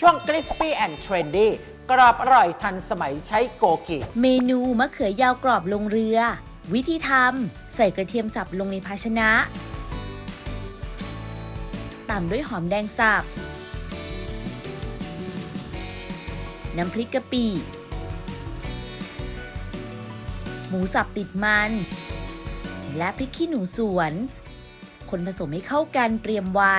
ช่วง Crispy and Trendy กรอบอร่อยทันสมัยใช้โกกิ เมนูมะเขือยาวกรอบลงเรือ วิธีทำใส่กระเทียมสับลงในภาชนะตามด้วยหอมแดงสับน้ำพริกกะปิ หมูสับติดมัน และพริกขี้หนูสวน คนผสมให้เข้ากันเตรียมไว้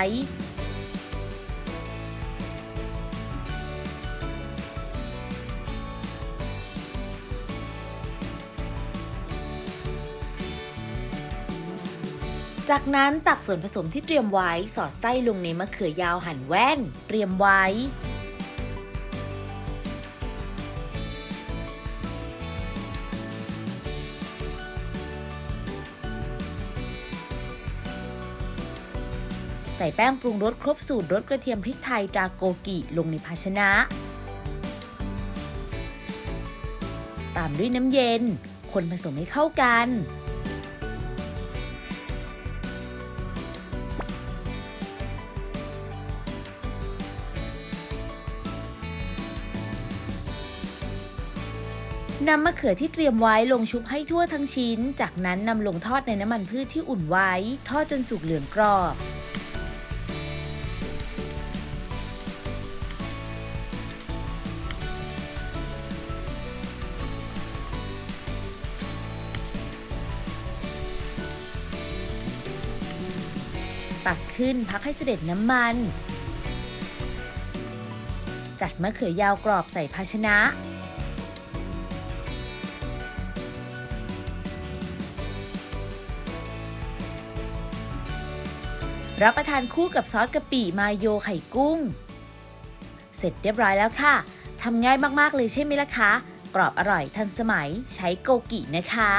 จากนั้นตักส่วนผสมที่เตรียมไว้สอดไส้ลงในมะเขือยาวหั่นแว่น เตรียมไว้ ใส่แป้งปรุงรสครบสูตรรสกระเทียมพริกไทยตราโกกิลงในภาชนะ ตามด้วยน้ำเย็น คนผสมให้เข้ากัน นำมะเขือที่เตรียมไว้ลงชุบให้ทั่วทั้งชิ้น จากนั้นนำลงทอดในน้ำมันพืชที่อุ่นไว้ ทอดจนสุกเหลืองกรอบตักขึ้นพักให้เสด็จน้ำมัน จัดมะเขือยาวกรอบใส่ภาชนะ รับประทานคู่กับซอสกะปิมาโยไข่กุ้ง เสร็จเรียบร้อยแล้วค่ะทำง่ายมากๆเลยใช่ไหมล่ะคะ กรอบอร่อยทันสมัยใช้โกกินะคะ